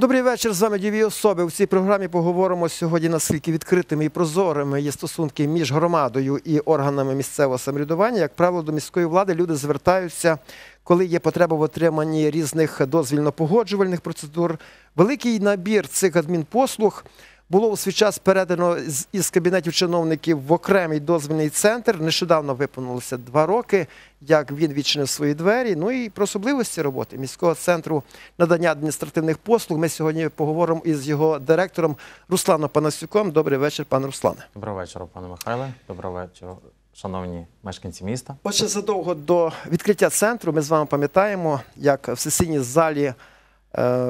Добрий вечір. З вами діві особи. У цій програмі поговоримо сьогодні, наскільки відкритими і прозорими є стосунки між громадою і органами місцевого самоврядування. Як правило, до міської влади люди звертаються, коли є потреба в отриманні різних дозвільно-погоджувальних процедур. Великий набір цих адмінпослуг було у свій час передано з- із кабінетів чиновників в окремий дозвільний центр. Нещодавно виповнилося два роки, як він відчинив свої двері. Ну і про особливості роботи міського центру надання адміністративних послуг. Ми сьогодні поговоримо із його директором Русланом Панасюком. Добрий вечір, пане Руслане. Доброго вечора, пане Михайле. Доброго вечора, шановні мешканці міста. Отже, задовго до відкриття центру ми з вами пам'ятаємо, як в сесійній залі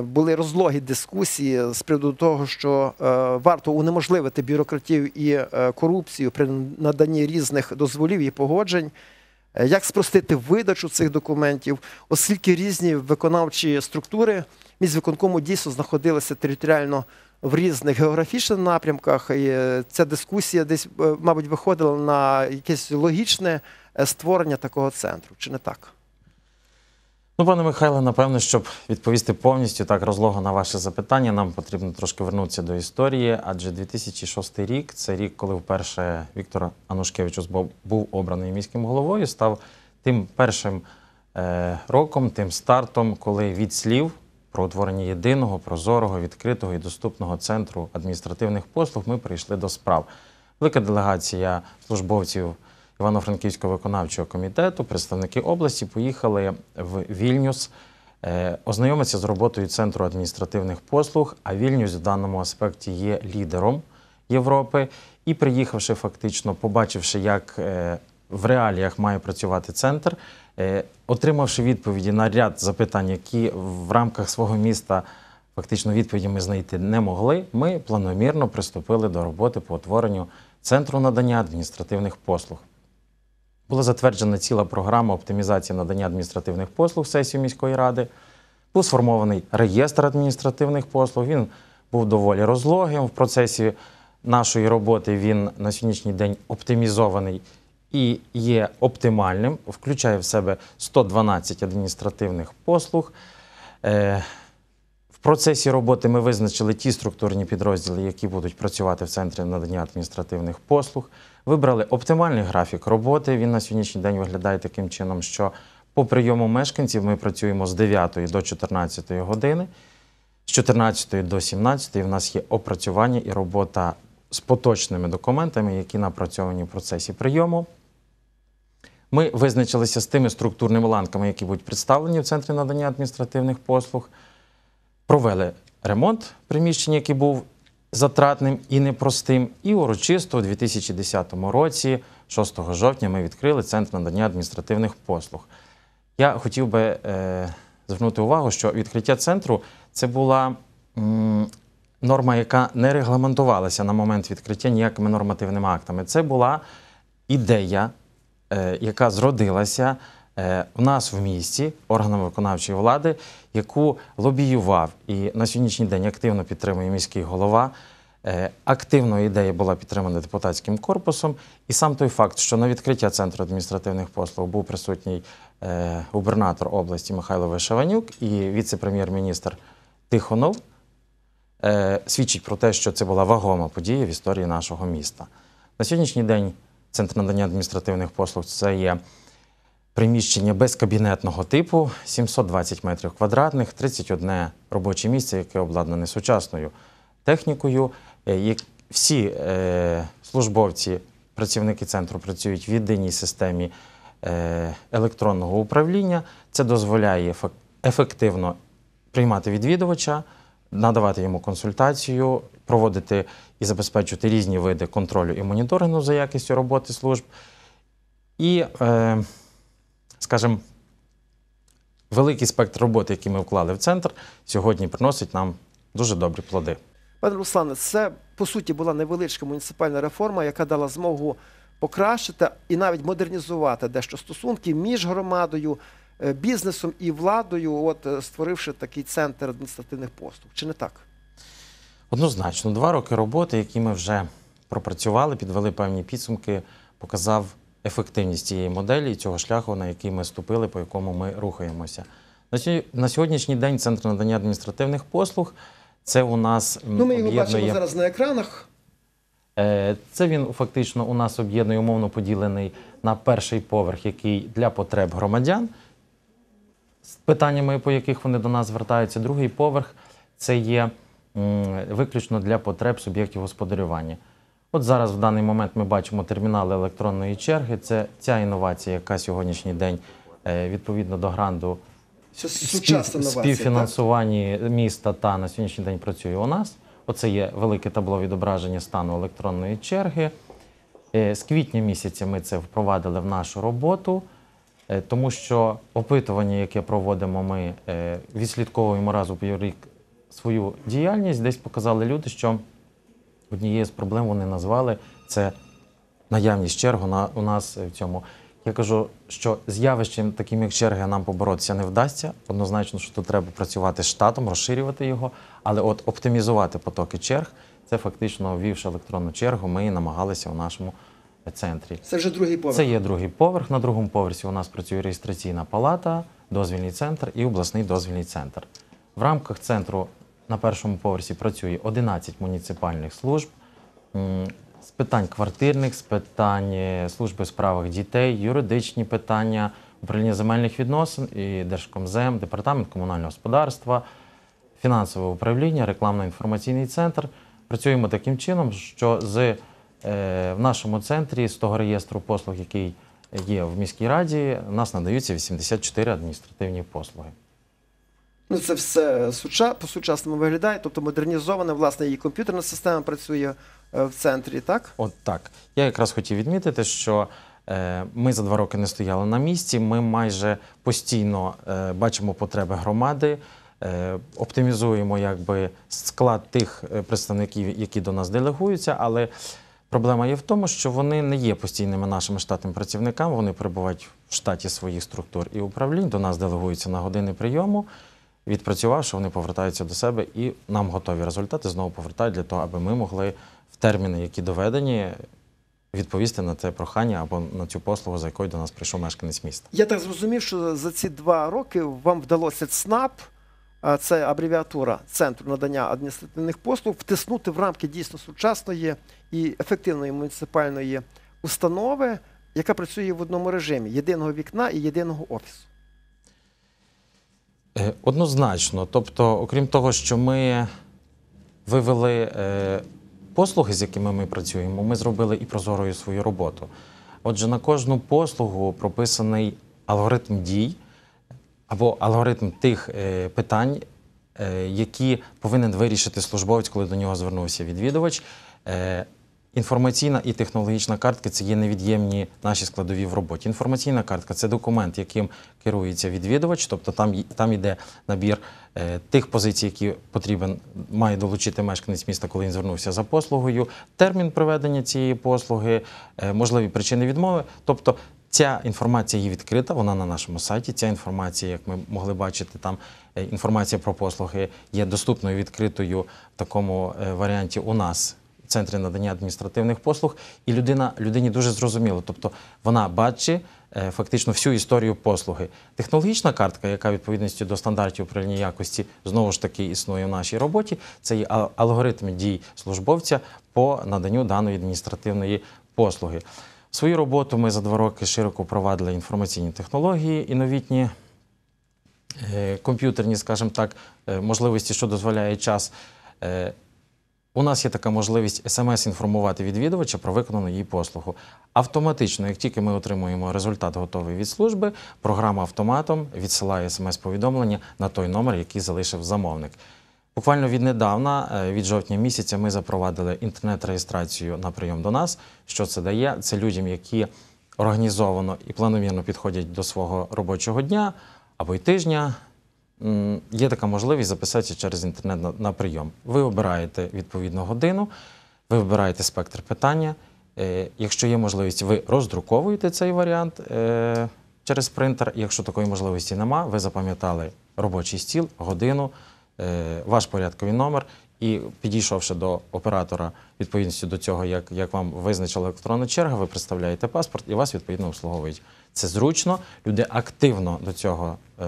були розлогі дискусії з приводу того, що е, варто унеможливити бюрократію і е, корупцію при наданні різних дозволів і погоджень. Е, Як спростити видачу цих документів, оскільки різні виконавчі структури міськвиконкому дійсно знаходилися територіально в різних географічних напрямках, і е, ця дискусія десь, е, мабуть, виходила на якесь логічне е, створення такого центру, чи не так? Ну, пане Михайле, напевно, щоб відповісти повністю так розлого на ваше запитання, нам потрібно трошки вернутися до історії, адже 2006 рік це рік, коли вперше Віктор Анушкевичус був- був обраний міським головою, став тим першим е, роком, тим стартом, коли від слів про утворення єдиного, прозорого, відкритого і доступного центру адміністративних послуг ми прийшли до справ. Велика делегація службовців Івано-Франківського виконавчого комітету, представники області поїхали в Вільнюс е, ознайомитися з роботою Центру адміністративних послуг. А Вільнюс в даному аспекті є лідером Європи. І приїхавши, фактично, побачивши, як е, в реаліях має працювати центр, е, отримавши відповіді на ряд запитань, які в рамках свого міста фактично відповіді ми знайти не могли, ми планомірно приступили до роботи по утворенню центру надання адміністративних послуг. Була затверджена ціла програма оптимізації надання адміністративних послуг сесії міської ради. Був сформований реєстр адміністративних послуг. Він був доволі розлогим в процесі нашої роботи. Він на сьогоднішній день оптимізований і є оптимальним, включає в себе 112 адміністративних послуг. Процесі роботи ми визначили ті структурні підрозділи, які будуть працювати в центрі надання адміністративних послуг. Вибрали оптимальний графік роботи. Він на сьогоднішній день виглядає таким чином, що по прийому мешканців ми працюємо з 9 до 14 години, з 14 до 17 в нас є опрацювання і робота з поточними документами, які напрацьовані в процесі прийому. Ми визначилися з тими структурними ланками, які будуть представлені в центрі надання адміністративних послуг провели ремонт приміщення, який був затратним і непростим. І урочисто у 2010 році, 6 жовтня, ми відкрили центр надання адміністративних послуг. Я хотів би е, звернути увагу, що відкриття центру це була м, норма, яка не регламентувалася на момент відкриття ніякими нормативними актами. Це була ідея, е, яка зродилася в нас в місті органами виконавчої влади, яку лобіював і на сьогоднішній день активно підтримує міський голова. Е, Активно ідея була підтримана депутатським корпусом, і сам той факт, що на відкриття центру адміністративних послуг був присутній е, губернатор області Михайло Вишеванюк і віце-прем'єр-міністр Тихонов, е, свідчить про те, що це була вагома подія в історії нашого міста. На сьогоднішній день центр надання адміністративних послуг це є приміщення безкабінетного типу, 720 метрів квадратних, 31 робоче місце, яке обладнане сучасною технікою. Е, Всі е, службовці, працівники центру працюють в єдиній системі е, електронного управління. Це дозволяє ефективно приймати відвідувача, надавати йому консультацію, проводити і забезпечувати різні види контролю і моніторингу за якістю роботи служб. І, скажімо, великий спектр роботи, який ми вклали в центр, сьогодні приносить нам дуже добрі плоди. Пане Руслане, це по суті була невеличка муніципальна реформа, яка дала змогу покращити і навіть модернізувати дещо стосунки між громадою, е, бізнесом і владою, от е, створивши такий центр адміністративних послуг. Чи не так? Однозначно, два роки роботи, які ми вже пропрацювали, підвели певні підсумки, показав ефективність цієї моделі і цього шляху, на який ми ступили, по якому ми рухаємося. На сьогоднішній день Центр надання адміністративних послуг Це у нас Ну, ми його бачимо зараз на екранах. Е, Це він фактично у нас об'єднує умовно поділений на перший поверх, який для потреб громадян, з питаннями, по яких вони до нас звертаються. Другий поверх це є виключно для потреб суб'єктів господарювання. От зараз в даний момент ми бачимо термінали електронної черги. Це ця інновація, яка сьогоднішній день е, відповідно до гранду спів- співфінансуванні міста та на сьогоднішній день працює у нас. Оце є велике табло відображення стану електронної черги. Е, З квітня місяця ми це впровадили в нашу роботу, е, тому що опитування, яке проводимо ми, відслідковуємо раз у піврік свою діяльність, десь показали люди, що однією з проблем вони назвали це наявність черг на, у нас в цьому. Я кажу, що з явищем, таким як черги, нам поборотися не вдасться. Однозначно, що тут треба працювати з штатом, розширювати його, але от оптимізувати потоки черг, це фактично ввівши електронну чергу, ми і намагалися у нашому центрі. Це вже другий поверх. Це є другий поверх. На другому поверсі у нас працює реєстраційна палата, дозвільний центр і обласний дозвільний центр. В рамках центру на першому поверсі працює 11 муніципальних служб з питань квартирних, з питань е, служби справах дітей, юридичні питання, управління земельних відносин і Держкомзем, департамент комунального господарства, фінансове управління, рекламно-інформаційний центр. Працюємо таким чином, що з, е, в нашому центрі з того реєстру послуг, який є в міській раді, у нас надаються 84 адміністративні послуги. Ну, це все суча- по-сучасному виглядає, тобто модернізоване, власне, і комп'ютерна система працює е, в центрі, так? От так. Я якраз хотів відмітити, що е, ми за два роки не стояли на місці. Ми майже постійно е, бачимо потреби громади, оптимізуємо якби склад тих представників, які до нас делегуються, але. Проблема є в тому, що вони не є постійними нашими штатними працівниками, вони перебувають в штаті своїх структур і управлінь, до нас делегуються на години прийому. Відпрацювавши, вони повертаються до себе і нам готові результати знову повертають для того, аби ми могли в терміни, які доведені, відповісти на це прохання або на цю послугу, за якою до нас прийшов мешканець міста. Я так зрозумів, що за ці два роки вам вдалося ЦНАП, це абревіатура Центру надання адміністративних послуг, втиснути в рамки дійсно сучасної і ефективної муніципальної установи, яка працює в одному режимі єдиного вікна і єдиного офісу. Е, Однозначно. Тобто, окрім того, що ми вивели е, послуги, з якими ми працюємо, ми зробили і прозорою свою роботу. Отже, на кожну послугу прописаний алгоритм дій або алгоритм тих е, питань, які повинен вирішити службовець, коли до нього звернувся відвідувач. Інформаційна і технологічна картка це є невід'ємні наші складові в роботі. Інформаційна картка це документ, яким керується відвідувач, тобто там, там йде набір е, тих позицій, які потрібен має долучити мешканець міста, коли він звернувся за послугою, термін проведення цієї послуги, е, можливі причини відмови. Тобто Ця інформація є відкрита, вона на нашому сайті. Ця інформація, як ми могли бачити, там е, інформація про послуги є доступною відкритою в такому е, варіанті у нас центрі надання адміністративних послуг, і людина людині дуже зрозуміло. Тобто вона бачить е, фактично всю історію послуги. Технологічна картка, яка відповідності до стандартів управління якості знову ж таки існує в нашій роботі, це є алгоритм дій службовця по наданню даної адміністративної послуги. Свою роботу ми за два роки широко впровадили інформаційні технології і новітні е, комп'ютерні, скажімо так, е, можливості, що дозволяє час. У нас є така можливість смс-інформувати відвідувача про виконану її послугу. Автоматично, як тільки ми отримуємо результат готовий від служби, програма автоматом відсилає смс-повідомлення на той номер, який залишив замовник. Буквально віднедавна, е, від жовтня місяця, ми запровадили інтернет-реєстрацію на прийом до нас. Що це дає? Це людям, які організовано і планомірно підходять до свого робочого дня або й тижня. Є така можливість записатися через інтернет на, прийом. Ви обираєте відповідну годину, ви вибираєте спектр питання. Е, Якщо є можливість, ви роздруковуєте цей варіант е, через принтер. Якщо такої можливості нема, ви запам'ятали робочий стіл, годину, е, ваш порядковий номер. І підійшовши до оператора відповідності до цього, як, як вам визначила електронна черга, ви представляєте паспорт і вас відповідно обслуговують. Це зручно, люди активно до цього е,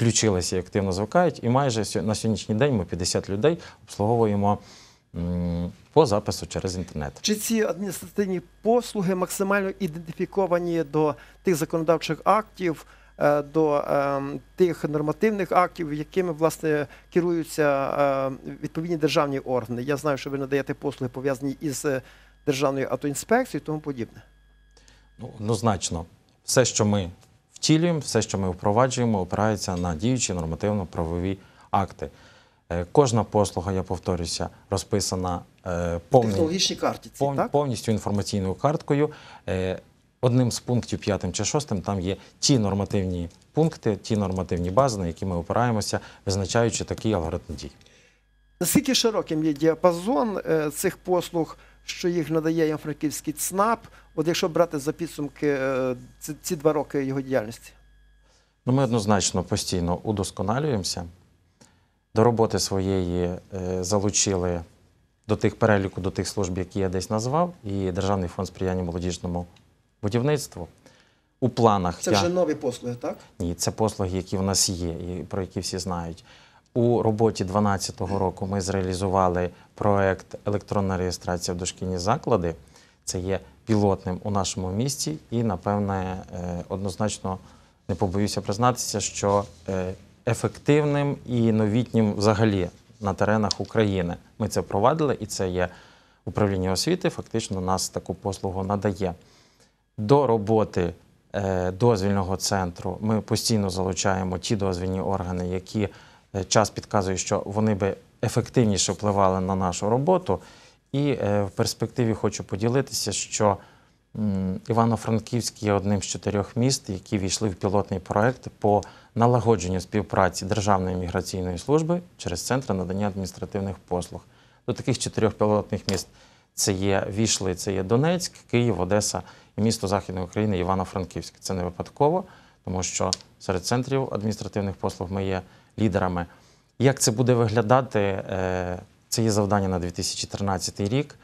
включилися і активно звикають. І майже на сьогоднішній день ми 50 людей обслуговуємо по запису через інтернет. Чи ці адміністративні послуги максимально ідентифіковані до тих законодавчих актів, е, до е, тих нормативних актів, якими власне керуються е, відповідні державні органи? Я знаю, що ви надаєте послуги пов'язані із е, державною автоінспекцією і тому подібне. Ну, однозначно, все, що ми втілюємо, все, що ми впроваджуємо, опирається на діючі нормативно-правові акти. Е, Кожна послуга, я повторюся, розписана е, Технологічні карті пов- так? повністю інформаційною карткою. Е, Одним з пунктів п'ятим чи шостим там є ті нормативні пункти, ті нормативні бази, на які ми опираємося, визначаючи такий алгоритм дій. Наскільки широким є діапазон цих послуг, що їх надає Івано-Франківський ЦНАП, от якщо брати за підсумки е, ці, ці два роки його діяльності? Ну, ми однозначно постійно удосконалюємося. До роботи своєї е, залучили до тих переліку, до тих служб, які я десь назвав, і Державний фонд сприяння молодіжному будівництву. У планах Це я... вже нові послуги, так? Ні, це послуги, які в нас є, і про які всі знають. У роботі 2012 року ми зреалізували проект електронна реєстрація в дошкільні заклади. Це є пілотним у нашому місті, і, напевне, е, однозначно не побоюся признатися, що е, ефективним і новітнім взагалі на теренах України. Ми це впровадили, і це є управління освіти. Фактично нас таку послугу надає. До роботи е, дозвільного центру ми постійно залучаємо ті дозвільні органи, які час підказує, що вони би ефективніше впливали на нашу роботу. І е, в перспективі хочу поділитися, що Івано-Франківськ є одним з чотирьох міст, які війшли в пілотний проект по налагодженню співпраці Державної міграційної служби через центри надання адміністративних послуг. До таких чотирьох пілотних міст це є війшли, це є Донецьк, Київ, Одеса і місто Західної України Івано-Франківськ. Це не випадково, тому що серед центрів адміністративних послуг ми є лідерами. Як це буде виглядати? е, Це є завдання на 2013 рік.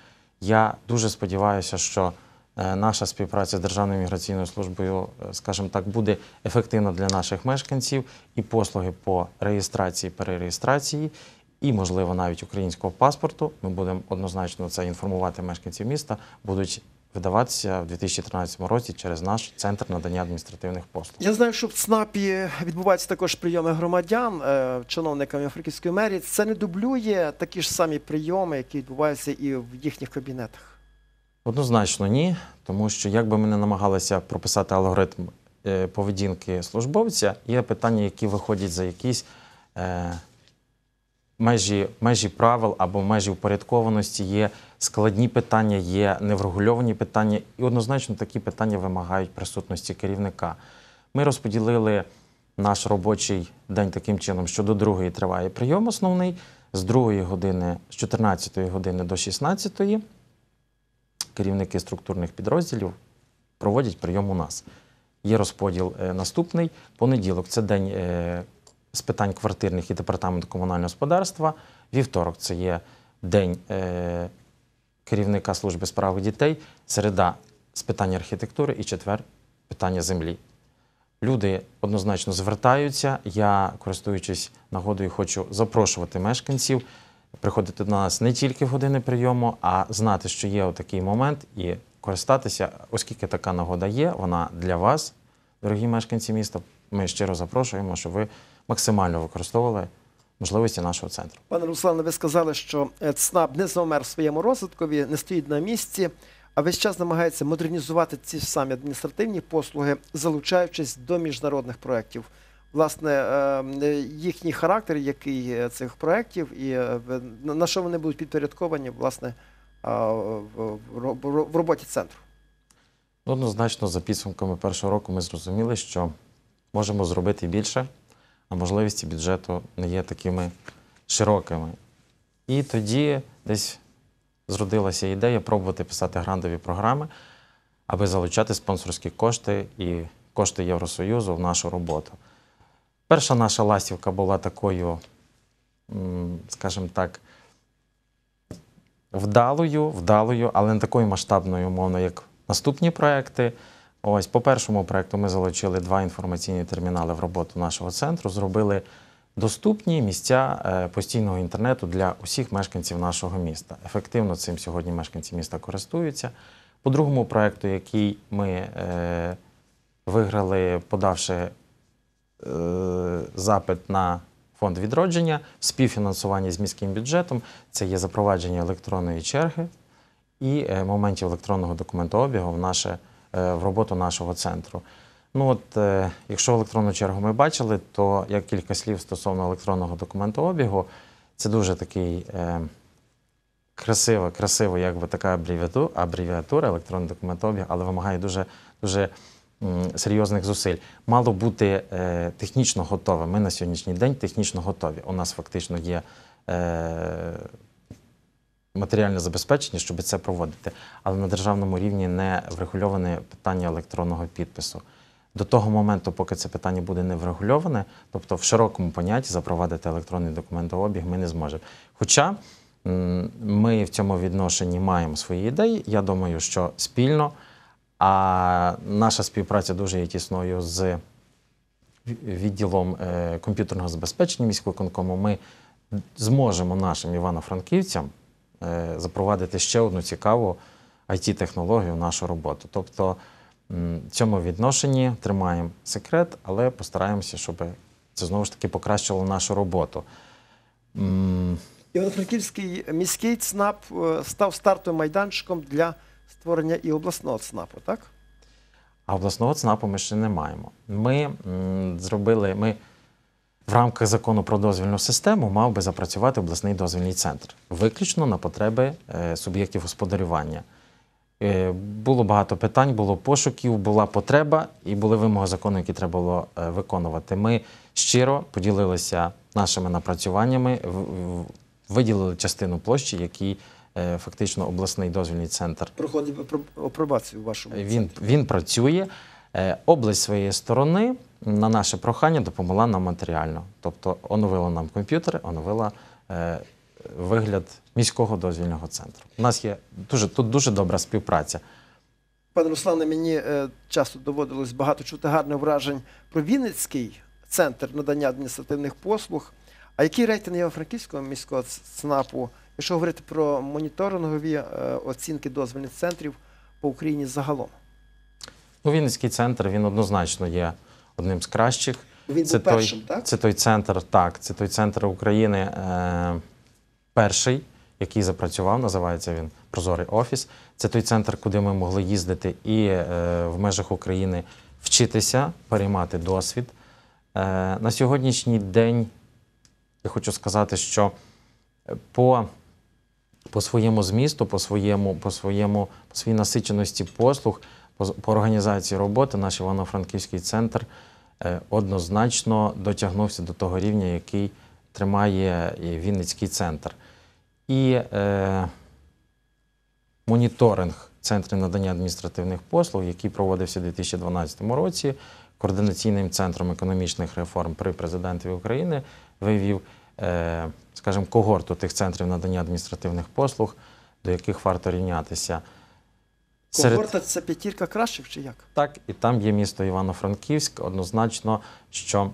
Я дуже сподіваюся, що е, наша співпраця з Державною міграційною службою, е, скажімо так, буде ефективна для наших мешканців і послуги по реєстрації, перереєстрації, і, можливо, навіть українського паспорту. Ми будемо однозначно це інформувати мешканців міста, будуть видаватися в 2013 році через наш центр надання адміністративних послуг. Я знаю, що в ЦНАПі відбуваються також прийоми громадян е, чиновниками Франківської мерії. Це не дублює такі ж самі прийоми, які відбуваються і в їхніх кабінетах. Однозначно ні, тому що як би ми не намагалися прописати алгоритм е, поведінки службовця, є питання, які виходять за якісь е, межі, межі правил або межі впорядкованості, є складні питання, є неврегульовані питання, і однозначно такі питання вимагають присутності керівника. Ми розподілили наш робочий день таким чином, що до другої триває прийом основний, з другої години, з 14 години до 16 керівники структурних підрозділів проводять прийом у нас. Є розподіл е, наступний. Понеділок це день е, з питань квартирних і департаменту комунального господарства. Вівторок це є день е, керівника служби справ дітей, середа з питань архітектури і четвер питання землі. Люди однозначно звертаються. Я, користуючись нагодою, хочу запрошувати мешканців приходити до нас не тільки в години прийому, а знати, що є отакий момент, і користатися, оскільки така нагода є, вона для вас, дорогі мешканці міста. Ми щиро запрошуємо, щоб ви максимально використовували можливості нашого центру. Пане Руслане, ви сказали, що е, ЦНАП не завмер в своєму розвиткові, не стоїть на місці, а весь час намагається модернізувати ці ж самі адміністративні послуги, залучаючись до міжнародних проєктів. Власне, е, е, їхній характер, який цих проєктів, і на- що вони будуть підпорядковані, власне, в в ро- в роботі центру. Однозначно, за підсумками першого року ми зрозуміли, що можемо зробити більше, а можливості бюджету не є такими широкими. І тоді десь зродилася ідея пробувати писати грантові програми, аби залучати спонсорські кошти і кошти Євросоюзу в нашу роботу. Перша наша ластівка була такою, скажімо так, вдалою, вдалою, але не такою масштабною, умовно, як наступні проекти. Ось по першому проекту ми залучили два інформаційні термінали в роботу нашого центру, зробили доступні місця е, постійного інтернету для усіх мешканців нашого міста. Ефективно цим сьогодні мешканці міста користуються. По другому проекту, який ми е, виграли, подавши е, запит на фонд відродження, співфінансування з міським бюджетом, це є запровадження електронної черги і моментів електронного документообігу в, наше, в роботу нашого центру. Ну от, е, якщо електронну чергу ми бачили, то як кілька слів стосовно електронного документообігу, це дуже такий е, красива, красива, якби така абревіатура, електронний документообіг, але вимагає дуже, дуже серйозних зусиль. Мало бути е, технічно готове. Ми на сьогоднішній день технічно готові. У нас фактично є. Матеріальне забезпечення, щоб це проводити. Але на державному рівні не врегульоване питання електронного підпису. До того моменту, поки це питання буде не врегульоване, тобто в широкому понятті запровадити електронний документообіг ми не зможемо. Хоча ми в цьому відношенні маємо свої ідеї, я думаю, що спільно, а наша співпраця дуже є тісною з відділом е, комп'ютерного забезпечення міського конкому, ми зможемо нашим івано-франківцям запровадити ще одну цікаву IT-технологію в нашу роботу. Тобто в цьому відношенні тримаємо секрет, але постараємося, щоб це знову ж таки покращило нашу роботу. Івано-Франківський міський ЦНАП е, став стартовим майданчиком для створення і обласного ЦНАПу, так? А обласного ЦНАПу ми ще не маємо. Ми м, зробили, ми в рамках закону про дозвільну систему мав би запрацювати обласний дозвільний центр, виключно на потреби е, суб'єктів господарювання. Е, було багато питань, було пошуків, була потреба і були вимоги закону, які треба було е, виконувати. Ми щиро поділилися нашими напрацюваннями, виділили частину площі, які фактично обласний дозвільний центр Проходить апробацію вашому він, він працює. Е, Область своєї сторони на наше прохання допомогла нам матеріально. Тобто оновила нам комп'ютери, оновила е, вигляд міського дозвільного центру. У нас є дуже, тут дуже добра співпраця. Пане Руслане, мені е, часто доводилось багато чути гарних вражень про Вінницький центр надання адміністративних послуг. А який рейтинг Івано-Франківського міського ЦНАПу, якщо говорити про моніторингові оцінки дозвільних центрів по Україні загалом? Ну, Вінницький центр він однозначно є одним з кращих. Він Це був той, першим, так? Це той центр, так, це той центр України, е, перший, який запрацював, називається він Прозорий офіс. Це той центр, куди ми могли їздити і е, в межах України вчитися, переймати досвід. Е, на сьогоднішній день я хочу сказати, що по, по своєму змісту, по, своєму, по, своєму, по своїй насиченості послуг, по, організації роботи наш Івано-Франківський центр е, однозначно дотягнувся до того рівня, який тримає Вінницький центр. І е, моніторинг Центру надання адміністративних послуг, який проводився у 2012 році, координаційним центром економічних реформ при президентові України вивів, е, скажімо, когорту тих центрів надання адміністративних послуг, до яких варто рівнятися. Серед- Когорта це п'ятірка кращих чи як? так, і там є місто Івано-Франківськ. Однозначно, що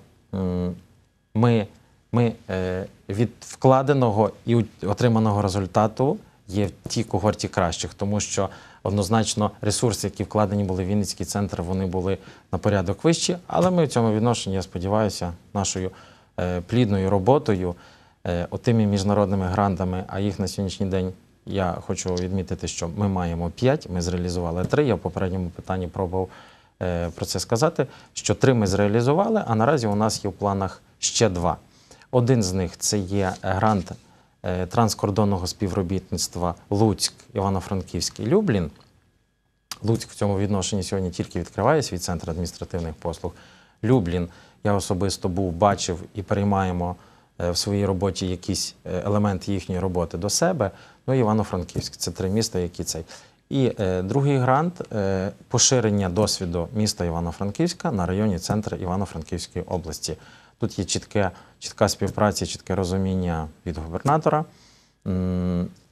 ми, ми е, від вкладеного і отриманого результату є в тій когорті кращих, тому що однозначно ресурси, які вкладені були в Вінницький центр, вони були на порядок вищі. Але ми в цьому відношенні, я сподіваюся, нашою е, плідною роботою, е, отими міжнародними грантами, а їх на сьогоднішній день я хочу відмітити, що ми маємо 5, ми зреалізували 3. Я в попередньому питанні пробував е, про це сказати, що 3 ми зреалізували, а наразі у нас є в планах ще 2. Один з них це є грант е, транскордонного співробітництва Луцьк, Івано-Франківський, Люблін. Луцьк в цьому відношенні сьогодні тільки відкриває свій центр адміністративних послуг. Люблін, я особисто був, бачив і переймаємо в своїй роботі якісь е, елементи їхньої роботи до себе. Ну, Івано-Франківськ це три міста, які цей. І е, другий грант е, поширення досвіду міста Івано-Франківська на районі центру Івано-Франківської області. Тут є чітке, чітка співпраця, чітке розуміння від губернатора.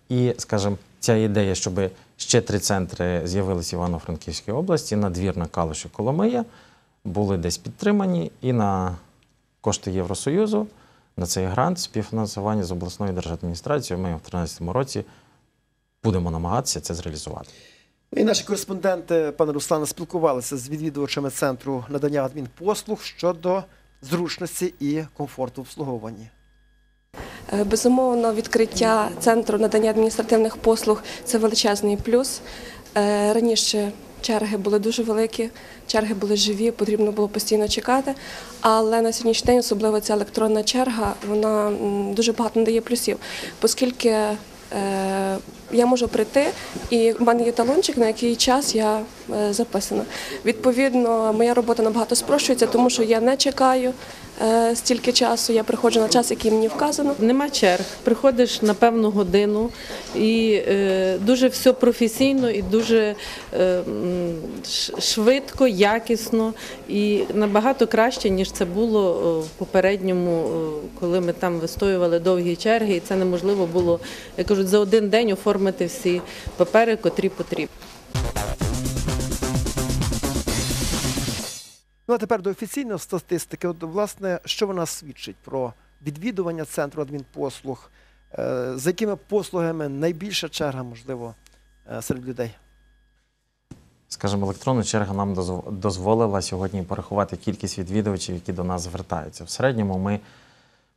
І, скажімо, ця ідея, щоб ще три центри з'явилися в Івано-Франківській області, надвірна Калуші Коломия, були десь підтримані і на кошти Євросоюзу на цей грант співфінансування з обласною держадміністрацією. Ми в 2013 році будемо намагатися це зреалізувати. І наші кореспонденти, пане Руслане, спілкувалися з відвідувачами центру надання адмінпослуг щодо зручності і комфорту обслуговування. Е, Безумовно, відкриття центру надання адміністративних послуг це величезний плюс. Е, Раніше черги були дуже великі, черги були живі, потрібно було постійно чекати. Але на сьогоднішній день, особливо ця електронна черга, вона дуже багато надає плюсів, оскільки е, я можу прийти, і в мене є талончик, на який час я е, записана. Відповідно, моя робота набагато спрощується, тому що я не чекаю стільки часу, я приходжу на час, який мені вказано. Нема черг. Приходиш на певну годину і е, дуже все професійно і дуже е, швидко, якісно і набагато краще, ніж це було е, в попередньому, е, коли ми там вистоювали довгі черги, і це неможливо було, як кажуть, за один день оформити всі папери, котрі потрібні. Ну а тепер до офіційної статистики. От, власне, що вона свідчить про відвідування центру адмінпослуг, е, за якими послугами найбільша черга, можливо, е, серед людей? Скажімо, електронна черга нам дозв- дозволила сьогодні порахувати кількість відвідувачів, які до нас звертаються. В середньому ми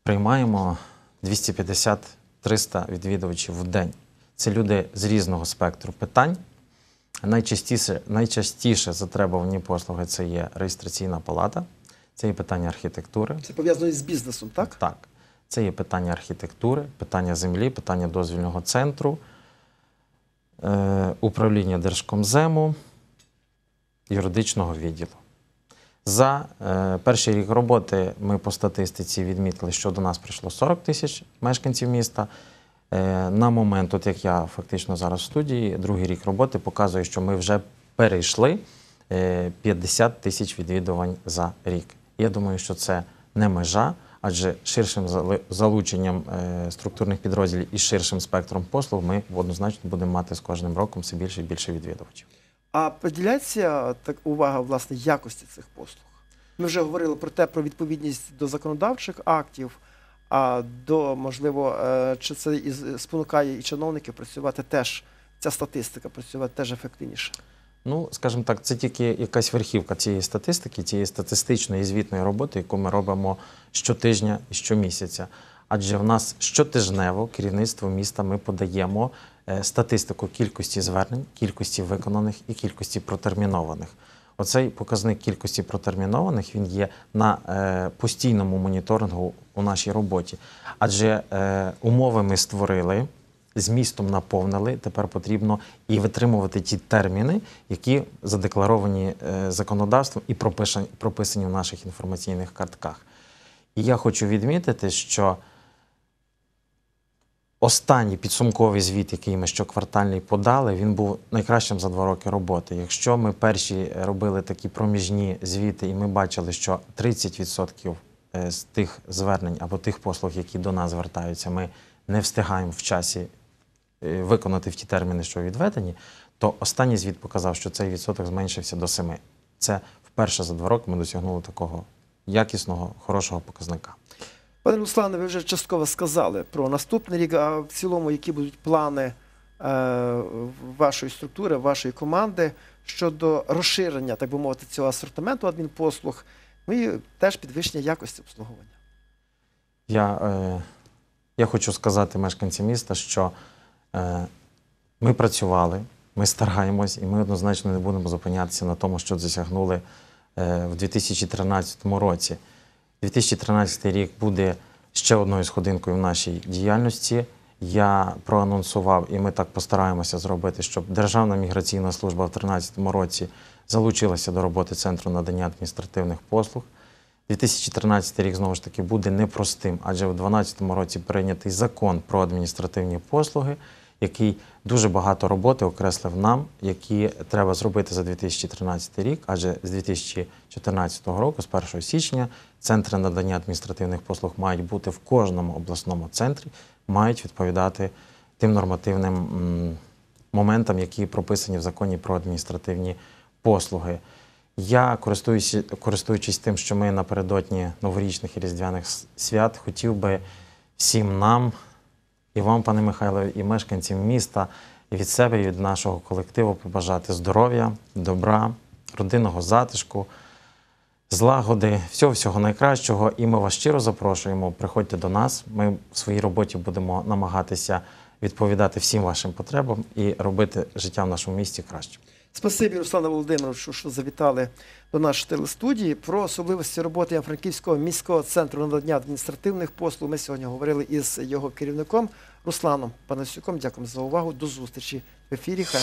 приймаємо 250-300 відвідувачів в день. Це люди з різного спектру питань. Найчастіше, найчастіше затребувані послуги це є реєстраційна палата, це є питання архітектури. Це пов'язано із бізнесом, так? Так. Це є питання архітектури, питання землі, питання дозвільного центру, е, управління Держкомзему, юридичного відділу. За е, перший рік роботи ми по статистиці відмітили, що до нас прийшло 40 тисяч мешканців міста. Е, на момент, от як я фактично зараз в студії, другий рік роботи показує, що ми вже перейшли е, 50 тисяч відвідувань за рік. Я думаю, що це не межа, адже ширшим залученням е, структурних підрозділів і ширшим спектром послуг ми однозначно будемо мати з кожним роком все більше і більше відвідувачів. А приділяється так увага власне якості цих послуг. Ми вже говорили про те, про відповідність до законодавчих актів, а до можливо, е, чи це і спонукає і чиновників працювати теж. Ця статистика працювати теж ефективніше. Ну, скажімо так, це тільки якась верхівка цієї статистики, цієї статистичної звітної роботи, яку ми робимо щотижня і щомісяця. Адже в нас щотижнево керівництво міста ми подаємо е, статистику кількості звернень, кількості виконаних і кількості протермінованих. Оцей показник кількості протермінованих він є на е, постійному моніторингу у нашій роботі. Адже е, умови ми створили, змістом наповнили. Тепер потрібно і витримувати ті терміни, які задекларовані е, законодавством і прописані в наших інформаційних картках. І я хочу відмітити, що останній підсумковий звіт, який ми щоквартальний подали, він був найкращим за два роки роботи. Якщо ми перші робили такі проміжні звіти, і ми бачили, що 30% е, з тих звернень або тих послуг, які до нас звертаються, ми не встигаємо в часі е, виконати в ті терміни, що відведені, то останній звіт показав, що цей відсоток зменшився до 7. Це вперше за два роки ми досягнули такого якісного, хорошого показника. Пане Руслане, ви вже частково сказали про наступний рік, а в цілому, які будуть плани е, вашої структури, вашої команди щодо розширення, так би мовити, цього асортименту адмінпослуг, ну і теж підвищення якості обслуговування. Я, е, я хочу сказати мешканцям міста, що е, ми працювали, ми стараємось, і ми однозначно не будемо зупинятися на тому, що досягнули е, в 2013 році. 2013 рік буде ще одною сходинкою в нашій діяльності. Я проанонсував, і ми так постараємося зробити, щоб Державна міграційна служба в 2013 році залучилася до роботи Центру надання адміністративних послуг. 2013 рік знову ж таки буде непростим, адже в 2012 році прийнятий закон про адміністративні послуги, який дуже багато роботи окреслив нам, які треба зробити за 2013 рік, адже з 2014 року, з 1 січня, центри надання адміністративних послуг мають бути в кожному обласному центрі, мають відповідати тим нормативним моментам, які прописані в законі про адміністративні послуги. Я, користуючись, користуючись тим, що ми напередодні новорічних і різдвяних свят, хотів би всім нам, і вам, пане Михайло, і мешканцям міста, і від себе, і від нашого колективу побажати здоров'я, добра, родинного затишку, злагоди, всього всього найкращого. І ми вас щиро запрошуємо. Приходьте до нас. Ми в своїй роботі будемо намагатися відповідати всім вашим потребам і робити життя в нашому місті краще. Спасибі, Руслана Володимировичу, що завітали до нашої телестудії. Про особливості роботи Франківського міського центру надання адміністративних послуг. Ми сьогодні говорили із його керівником Русланом Панасюком. Дякую за увагу. До зустрічі в ефірі. Хай.